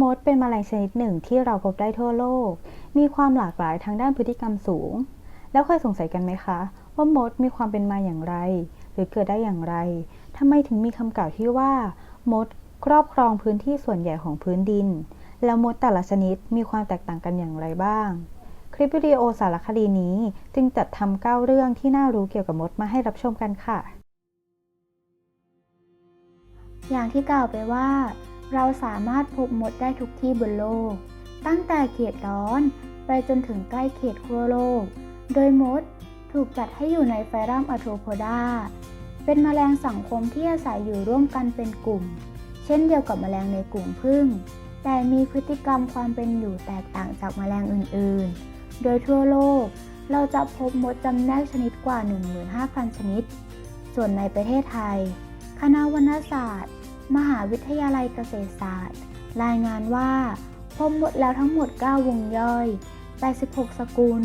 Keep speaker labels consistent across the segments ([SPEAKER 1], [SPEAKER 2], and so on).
[SPEAKER 1] มดเป็นแมลงชนิดหนึ่งที่เราพบได้ทั่วโลก มีความหลากหลายทางด้านพฤติกรรมสูง แล้วเคยสงสัยกันไหมคะ ว่ามดมีความเป็นมาอย่างไร หรือเกิดได้อย่างไรทำไมถึงมีคำกล่าวที่ว่า มดครอบครองพื้นที่ส่วนใหญ่ของพื้นดิน แล้วมดแต่ละชนิดมีความแตกต่างกันอย่างไรบ้าง คลิปวิดีโอสารคดีนี้จึงจัดทำเก้าเรื่องที่น่ารู้เกี่ยวกับมดมาให้รับชมกันค่ะ
[SPEAKER 2] อย่างที่กล่าวไปว่า เราสามารถพบมดได้ทุกที่บนโลก ตั้งแต่เขตร้อนไปจนถึงใกล้เขตขั้วโลก โดยมดถูกจัดให้อยู่ในไฟรัมอะโทรโพดา เป็นแมลงสังคมที่อาศัยอยู่ร่วมกันเป็นกลุ่ม เช่นเดียวกับแมลงในกลุ่มผึ้งแต่มีพฤติกรรมความเป็นอยู่แตกต่างจากแมลงอื่นๆ โดยทั่วโลก เราจะพบมดจำแนกชนิดกว่า 15,000 ชนิด ส่วนในประเทศไทย คณะวรรณศาสตร์ มหาวิทยาลัยเกษตรศาสตร์ รายงานว่าพบหมดแล้วทั้งหมด 9 วงย่อย 86 สกุล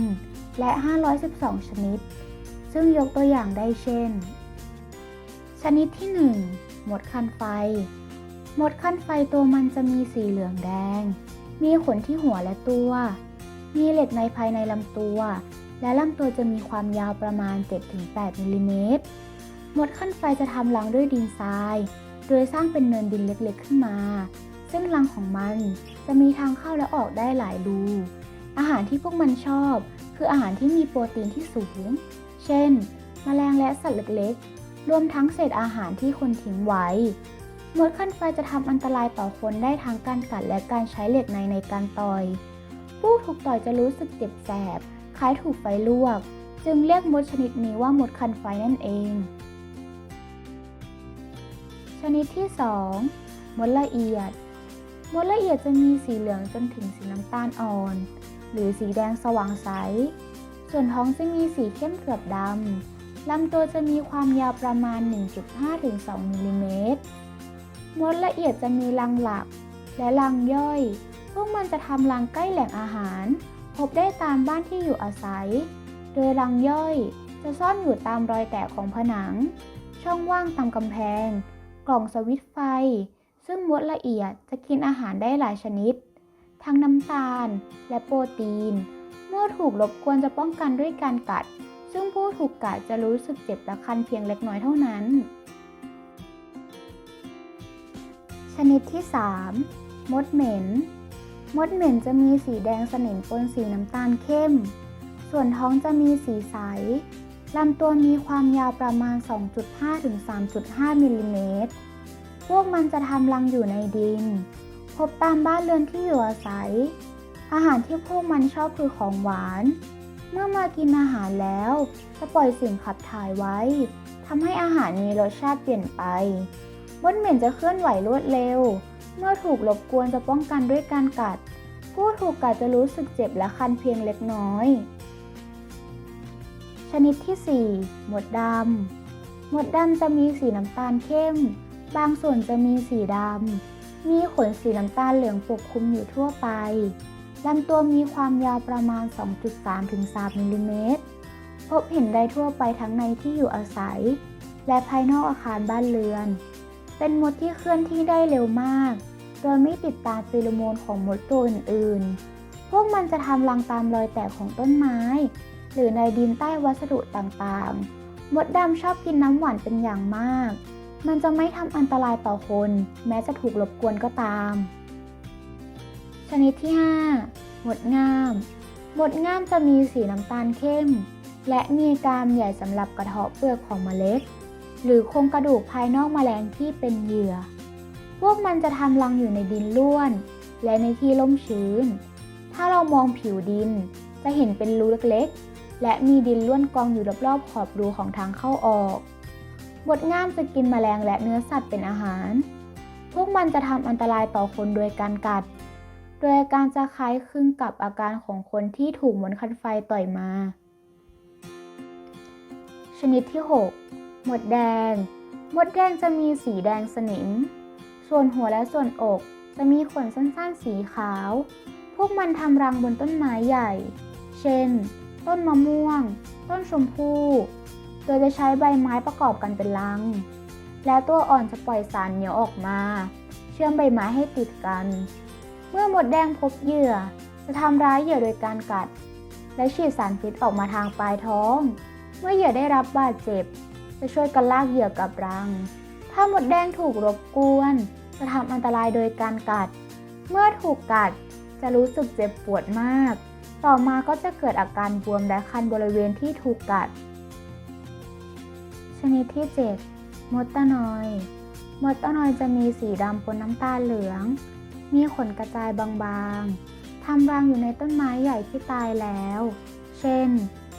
[SPEAKER 2] และ 512 ชนิด ซึ่งยกตัวอย่างได้เช่น ชนิดที่ 1 หมดคันไฟ หมดคันไฟตัวมันจะมีสีเหลืองแดง มีขนที่หัวและตัว มีเหล็กในภายในลำตัว และลำตัวจะมีความยาวประมาณ 7-8มิลลิเมตร หมดขั้นไฟจะทำรังด้วยดินทราย โดยสร้างเป็นเนินดินเล็กๆขึ้นมา ซึ่งรังของมันจะมีทางเข้าและออกได้หลายรู อาหารที่พวกมันชอบ คืออาหารที่มีโปรตีนที่สูง เช่น แมลงและสัตว์เล็กๆ รวมทั้งเศษอาหารที่คนทิ้งไว้ มดขั้นไฟจะทำอันตรายต่อคนได้ทั้งการกัดและการใช้เหล็กในในการต่อย ผู้ถูกต่อยจะรู้สึกเจ็บแสบ คล้ายถูกไฟลวก จึงเรียกมดชนิดนี้ว่ามดคันไฟนั่นเอง ชนิดที่ 2 มดละเอียด มดละเอียดจะมีสีเหลืองจนถึงสีน้ำตาลอ่อน หรือสีแดงสว่างใส ส่วนท้องจะมีสีเข้มเกือบดำ ลำตัวจะมีความยาวประมาณ 1.5-2มิลลิเมตร มดละเอียดจะมีรังหลัก และรังย่อย พวกมันจะทำรังใกล้แหล่งอาหาร พบได้ตามบ้านที่อยู่อาศัย โดยรังย่อยจะซ่อนอยู่ตามรอยแตกของผนัง ช่องว่างตามกำแพง ล่องสวิตไฟ ซึ่งมดละเอียดจะกินอาหารได้หลายชนิด ทั้งน้ำตาลและโปรตีน เมื่อถูกรบกวนจะป้องกันด้วยการกัด ซึ่งผู้ถูกกัดจะรู้สึกเจ็บและคันเพียงเล็กน้อยเท่านั้น ชนิดที่ 3 มดเหม็น มดเหม็นจะมีสีแดงสนิมปนสีน้ำตาลเข้ม ส่วนท้องจะมีสีใส ลำตัวมีความยาวประมาณ 2.5 ถึง 3.5 มิลลิเมตร พวกมันจะทำรังอยู่ในดิน พบตามบ้านเรือนที่อยู่อาศัย อาหารที่พวกมันชอบคือของหวาน เมื่อมากินอาหารแล้ว จะปล่อยสิ่งขับถ่ายไว้ ทำให้อาหารมีรสชาติเปลี่ยนไป มดเหม็นจะเคลื่อนไหวรวดเร็ว เมื่อถูกรบกวนจะป้องกันด้วยการกัด ผู้ถูกกัดจะรู้สึกเจ็บและคันเพียงเล็กน้อย ชนิดที่ 4 หมดดำ หมดดำจะมีสีน้ำตาลเข้ม บางส่วนจะมีสีดำ มีขนสีน้ำตาลเหลืองปกคลุมอยู่ทั่วไป ลำตัวมีความยาวประมาณ 2.3ถึง3มิลลิเมตร พบเห็นได้ทั่วไปทั้งในที่อยู่อาศัย และภายนอกอาคารบ้านเรือน เป็นมดที่เคลื่อนที่ได้เร็วมาก โดยไม่ติดตามฟีโรโมนของมดตัวอื่นๆ พวกมันจะทำรังตามรอยแตกของต้นไม้ หรือในดินใต้วัสดุต่างๆ มดดำชอบกินน้ำหวานเป็นอย่างมาก มันจะไม่ทำอันตรายต่อคน แม้จะถูกรบกวนก็ตาม ชนิดที่5หมดงามหมดงามจะมีสีน้ำตาลเข้ม และมีกรามใหญ่สำหรับกระเทาะเปลือกของเมล็ด หรือโครงกระดูกภายนอกแมลงที่เป็นเหยื่อ พวกมันจะทำรังอยู่ในดินร่วน และในที่ร่มชื้น ถ้าเรามองผิวดินจะเห็นเป็นรูเล็กๆ และมีดินล้วนกองอยู่รอบๆขอบรูของทางเข้าออกมดง่ามจะกินแมลงและเนื้อสัตว์เป็นอาหาร พวกมันจะทำอันตรายต่อคนโดยการกัด โดยอาการจะคล้ายคลึงกับอาการของคนที่ถูกมดคันไฟต่อยมา ชนิดที่ 6 หมดแดงมดแดงจะมีสีแดงสนิม ส่วนหัวและส่วนอก จะมีขนสั้นๆสีขาว พวกมันทำรังบนต้นไม้ใหญ่ เช่น ต้นมะม่วง ต้นชมพู่ โดยจะใช้ใบไม้ประกอบกันเป็นรัง แล้วตัวอ่อนจะปล่อยสารเหนียวออกมา เชื่อมใบไม้ให้ติดกัน เมื่อหมดแดงพบเหยื่อ จะทำร้ายเหยื่อโดยการกัด และฉีดสารพิษออกมาทางปลายท้อง เมื่อเหยื่อได้รับบาดเจ็บ จะช่วยกันลากเหยื่อกับรัง ถ้าหมดแดงถูกรบกวน จะทำอันตรายโดยการกัด เมื่อถูกกัดจะรู้สึกเจ็บปวดมาก ต่อมาก็จะเกิดอาการบวมและคันบริเวณที่ถูกกัด ชนิดที่ 7 มดตะนอยมดตะนอยจะมีสีดำปนน้ำตาลเหลือง มีขนกระจายบางๆทำรังอยู่ในต้นไม้ใหญ่ที่ตายแล้ว เช่น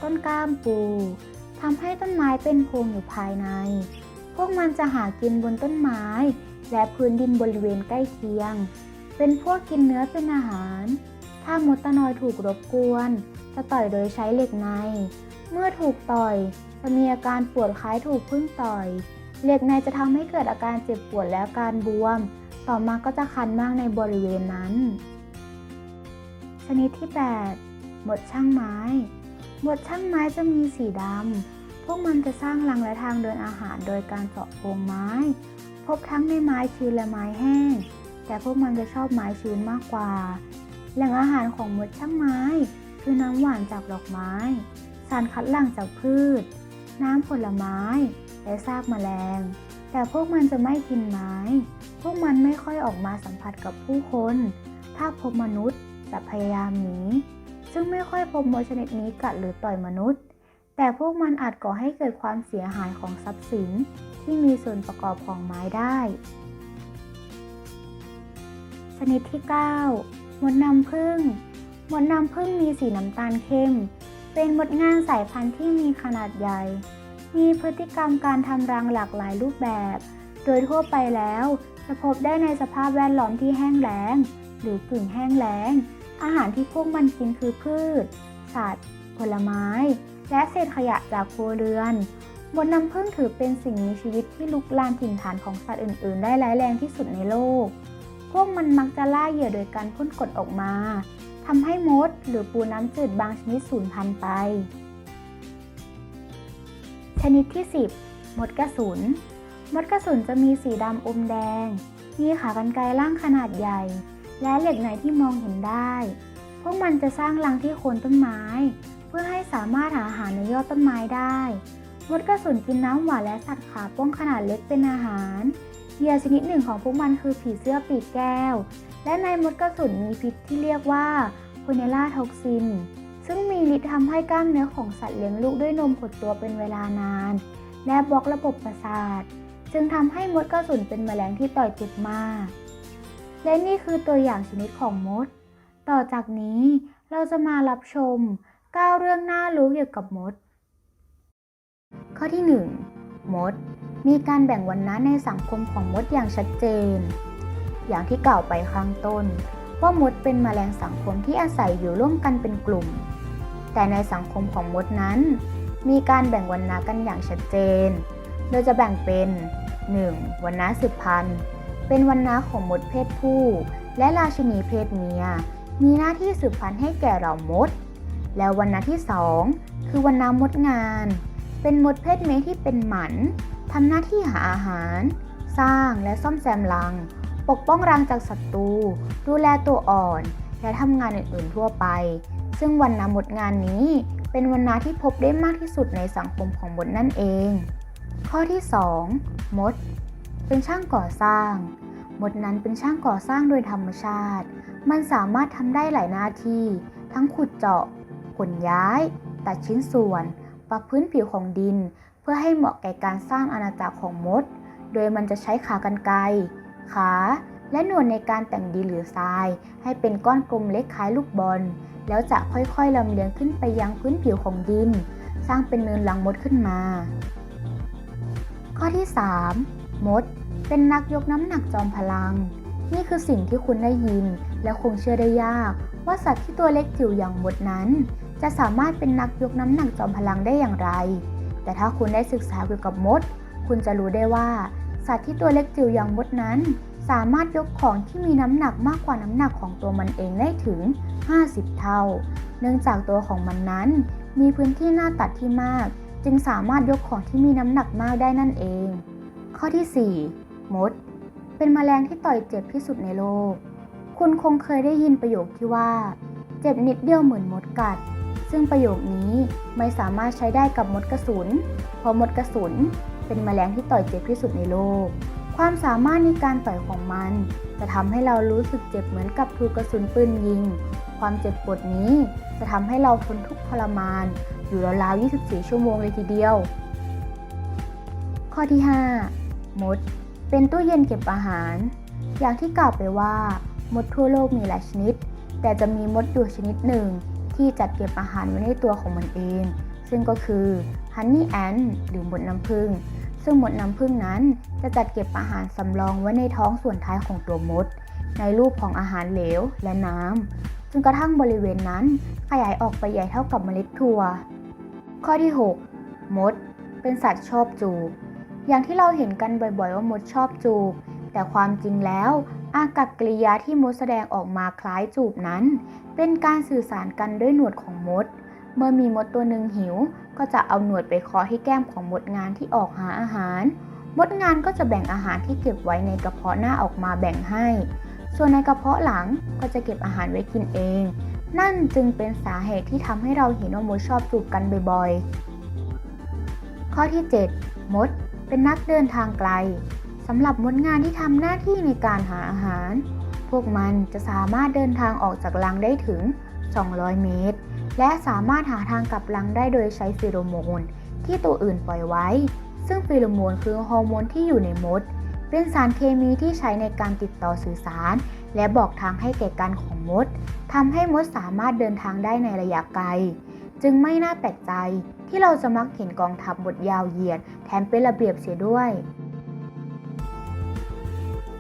[SPEAKER 2] ต้นกล้ามปูทำให้ต้นไม้เป็นโพรงอยู่ภายใน พวกมันจะหากินบนต้นไม้ และพื้นดินบริเวณใกล้เคียง เป็นพวกกินเนื้อเป็นอาหาร ถ้ามดตะนอยถูกรบกวน จะต่อยโดยใช้เหล็กใน เมื่อถูกต่อย จะมีอาการปวดคล้ายถูกพึ่งต่อย เหล็กในจะทำให้เกิดอาการเจ็บปวดและการบวม ต่อมาก็จะคันมากในบริเวณนั้น ชนิดที่ 8 หมดช่างไม้ หมดช่างไม้จะมีสีดำ พวกมันจะสร้างรังและทางเดินอาหารโดยการเจาะโพรงไม้ พบทั้งในไม้ชื้นและไม้แห้ง แต่พวกมันจะชอบไม้ชื้นมากกว่า แหล่งอาหารของมดช่างไม้ คือน้ำหวานจากดอกไม้ สารคัดหลั่งจากพืช น้ำผลไม้ และซากแมลง แต่พวกมันจะไม่กินไม้ พวกมันไม่ค่อยออกมาสัมผัสกับผู้คน ถ้าพบมนุษย์จะพยายามหนี ซึ่งไม่ค่อยพบมดชนิดนี้กัดหรือต่อยมนุษย์ แต่พวกมันอาจก่อให้เกิดความเสียหายของทรัพย์สินที่มีส่วนประกอบของไม้ได้ ชนิดที่ 9 มดน้ำผึ้งมดน้ำผึ้งมีสีน้ำตาลเข้ม เป็นมดงานสายพันธุ์ที่มีขนาดใหญ่ มีพฤติกรรมการทำรังหลากหลายรูปแบบ โดยทั่วไปแล้ว จะพบได้ในสภาพแวดล้อมที่แห้งแล้ง หรือกึ่งแห้งแล้ง อาหารที่พวกมันกินคือพืช สัตว์ ผลไม้ และเศษขยะจากครัวเรือนมดน้ำผึ้งถือเป็นสิ่งมีชีวิตที่ลุกลามถิ่นฐานของสัตว์อื่น ๆ ได้ร้ายแรงที่สุดในโลก พวกมันมักจะล่าเหยื่อโดยการพ่นกรดออกมาทำให้มด หรือปูน้ำจืดบางชนิดสูญพันธุ์ไป ชนิดที่ 10 มดกระสุน มดกระสุนจะมีสีดำอมแดง มีขากรรไกรล่างขนาดใหญ่ และเหล็กไหนที่มองเห็นได้ พวกมันจะสร้างรังที่โคนต้นไม้ เพื่อให้สามารถหาอาหารในยอดต้นไม้ได้ มดกระสุนกินน้ำหวานและสัตว์ขาป้องขนาดเล็กเป็นอาหาร เหยื่อชนิดหนึ่งของพวกมันคือผีเสื้อปีกแก้ว และในมดกระสุนมีพิษที่เรียกว่าโพเนล่าท็อกซิน ซึ่งมีฤทธิ์ทำให้กล้ามเนื้อของสัตว์เลี้ยงลูกด้วยนมหดตัวเป็นเวลานาน และบล็อกระบบประสาท จึงทำให้มดกระสุนเป็นแมลงที่ต่อยเจ็บมาก และนี่คือตัวอย่างชนิดของมด ต่อจากนี้เราจะมารับชม 9 เรื่องน่ารู้เกี่ยวกับมด ข้อที่ 1 มด มีการแบ่งวรรณะในสังคมของมดอย่างชัดเจน อย่างที่กล่าวไปข้างต้น ว่ามดเป็นแมลงสังคมที่อาศัยอยู่ร่วมกันเป็นกลุ่ม แต่ในสังคมของมดนั้น มีการแบ่งวรรณะกันอย่างชัดเจน โดยจะแบ่งเป็น 1. วรรณะสืบพันธุ์ เป็นวรรณะของมดเพศผู้ และราชินีเพศเมีย มีหน้าที่สืบพันธุ์ให้แก่เหล่ามด แล้ววรรณะที่ 2 คือวรรณะมดงาน เป็นมดเพศเมียที่เป็นหมันทำหน้าที่หาอาหาร สร้างและซ่อมแซมรัง ปกป้องรังจากศัตรู ดูแลตัวอ่อน และทำงานอื่นๆทั่วไป ซึ่งวรรณะมดงานนี้เป็นวรรณะที่พบได้มากที่สุดในสังคมของมดนั่นเอง ข้อที่ 2 มด เป็นช่างก่อสร้าง มดนั้นเป็นช่างก่อสร้างโดยธรรมชาติ มันสามารถทำได้หลายหน้าที่ ทั้งขุดเจาะขนย้าย ตัดชิ้นส่วน ปรับพื้นผิวของดิน เพื่อให้เหมาะแก่การสร้างอาณาจักรของมด โดยมันจะใช้ขากรรไกรขา และหนวดในการแต่งดินหรือทราย ให้เป็นก้อนกลมเล็กคล้ายลูกบอล แล้วจะค่อยๆลำเลียงขึ้นไปยังพื้นผิวของดิน สร้างเป็นเนินรังมดขึ้นมา ข้อที่ 3 มด เป็นนักยกน้ำหนักจอมพลัง นี่คือสิ่งที่คุณได้ยิน และคงเชื่อได้ยากว่าสัตว์ที่ตัวเล็กจิ๋วอย่างมดนั้น จะสามารถเป็นนักยกน้ำหนักจอมพลังได้อย่างไร แต่ถ้าคุณได้ศึกษาเกี่ยวกับมด คุณจะรู้ได้ว่า สัตว์ที่ตัวเล็กจิ๋วอย่างมดนั้น สามารถยกของที่มีน้ำหนักมากกว่าน้ำหนักของตัวมันเองได้ถึง 50 เท่า เนื่องจากตัวของมันนั้น มีพื้นที่หน้าตัดที่มาก จึงสามารถยกของที่มีน้ำหนักมากได้นั่นเอง ข้อที่ 4 มด เป็นแมลงที่ต่อยเจ็บที่สุดในโลก คุณคงเคยได้ยินประโยคที่ว่า เจ็บนิดเดียวเหมือนมดกัด ซึ่งประโยคนี้ไม่สามารถใช้ได้กับมดกระสุน เพราะมดกระสุนเป็นแมลงที่ต่อยเจ็บที่สุดในโลก ความสามารถในการต่อยของมัน จะทำให้เรารู้สึกเจ็บเหมือนกับถูกกระสุนปืนยิง ความเจ็บปวดนี้จะทำให้เราทนทุกข์ทรมาน อยู่ราวๆ24 ชั่วโมงเลยทีเดียว ข้อที่ 5 มด เป็นตู้เย็นเก็บอาหาร อย่างที่กล่าวไปว่า มดทั่วโลกมีหลายชนิด แต่จะมีมดอยู่ชนิดหนึ่ง ที่จัดเก็บอาหารไว้ในตัวของมันเอง ซึ่งก็คือ Honey Ant หรือมดน้ำผึ้งซึ่งมดน้ำผึ้งนั้นจะจัดเก็บอาหารสำรองไว้ในท้องส่วนท้ายของตัวมด ในรูปของอาหารเหลวและน้ำจนกระทั่งบริเวณนั้นขยายออกไปใหญ่เท่ากับเมล็ดถั่ว ข้อที่ 6 มด เป็นสัตว์ชอบจูบ อย่างที่เราเห็นกันบ่อยๆว่ามดชอบจูบ แต่ความจริงแล้ว อากับกิริยาที่มดแสดงออกมาคล้ายจูบนั้น เป็นการสื่อสารกันด้วยหนวดของมด เมื่อมีมดตัวหนึ่งหิว ก็จะเอาหนวดไปเคาะที่แก้มของมดงานที่ออกหาอาหาร มดงานก็จะแบ่งอาหารที่เก็บไว้ในกระเพาะหน้าออกมาแบ่งให้ ส่วนในกระเพาะหลังก็จะเก็บอาหารไว้กินเอง นั่นจึงเป็นสาเหตุที่ทำให้เราเห็นว่ามดชอบจูบกันบ่อยๆ ข้อที่ 7 มดเป็นนักเดินทางไกลำหรับมดงานที่ทำหน้าที่ในการหาอาหาร พวกมันจะสามารถเดินทางออกจากรังได้ถึง 200 เมตร และสามารถหาทางกลับรังได้โดยใช้ฟีโรโมน ที่ตัวอื่นปล่อยไว้ ซึ่งฟีโรโมนคือฮอร์โมนที่อยู่ในมด เป็นสารเคมีที่ใช้ในการติดต่อสื่อสาร และบอกทางให้แก่กันของมดทำให้มดสามารถเดินทางได้ในระยะไกล จึงไม่น่าแปลกใจที่เราจะมักเห็นกองทัพมดยาวเหยียด แถมเป็นระเบียบเสียด้วย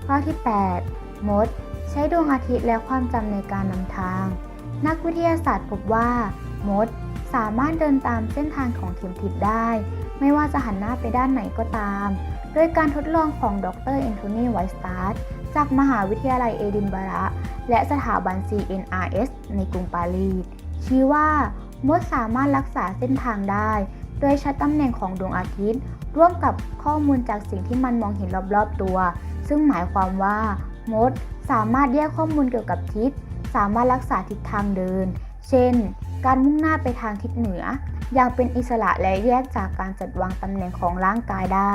[SPEAKER 2] ข้อที่ 8 มด ใช้ดวงอาทิตย์และความจำในการนำทาง นักวิทยาศาสตร์พบว่า มดสามารถเดินตามเส้นทางของเข็มทิศได้ ไม่ว่าจะหันหน้าไปด้านไหนก็ตาม โดยการทดลองของดรแอนโทนีไวสตาร์จากมหาวิทยาลัยเอดินบะระ และสถาบัน CNRS ในกรุงปารีสชี้ว่ามดสามารถรักษาเส้นทางได้ โดยใช้ตำแหน่งของดวงอาทิตย์ ร่วมกับข้อมูลจากสิ่งที่มันมองเห็นรอบๆตัว ซึ่งหมายความว่ามดสามารถแยกข้อมูลเกี่ยวกับทิศ สามารถรักษาทิศทางเดิน เช่น การมุ่งหน้าไปทางทิศเหนือ อย่างเป็นอิสระและแยกจากการจัดวางตำแหน่งของร่างกายได้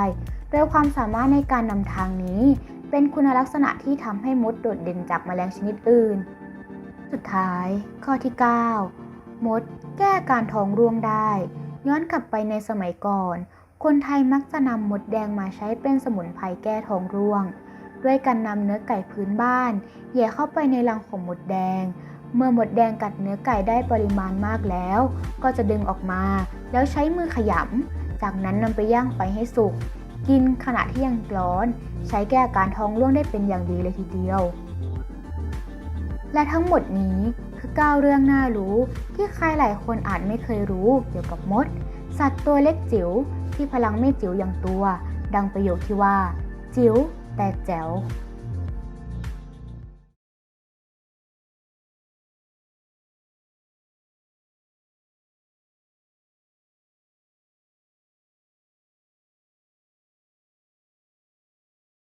[SPEAKER 2] โดยความสามารถในการนำทางนี้ เป็นคุณลักษณะที่ทำให้มดโดดเด่นจากแมลงชนิดอื่น สุดท้าย ข้อที่ 9 มด แก้การท้องร่วงได้ ย้อนกลับไปในสมัยก่อน คนไทยมักจะนำมดแดงมาใช้เป็นสมุนไพรแก้ท้องร่วง ด้วยการนำเนื้อไก่พื้นบ้านแหย่เข้าไปในรังของมดแดง เมื่อมดแดงกัดเนื้อไก่ได้ปริมาณมากแล้ว ก็จะดึงออกมา แล้วใช้มือขยำ จากนั้นนำไปย่างไฟให้สุก กินขณะที่ยังร้อน ใช้แก้อาการท้องร่วงได้เป็นอย่างดีเลยทีเดียว และทั้งหมดนี้คือ9เรื่องน่ารู้ที่ใครหลายคนอาจไม่เคยรู้เกี่ยวกับมด สัตว์ตัวเล็กจิ๋วที่พลังไม่จิ๋วอย่างตัว ดังประโยคที่ว่า จิ๋ว แต่แจ๋ว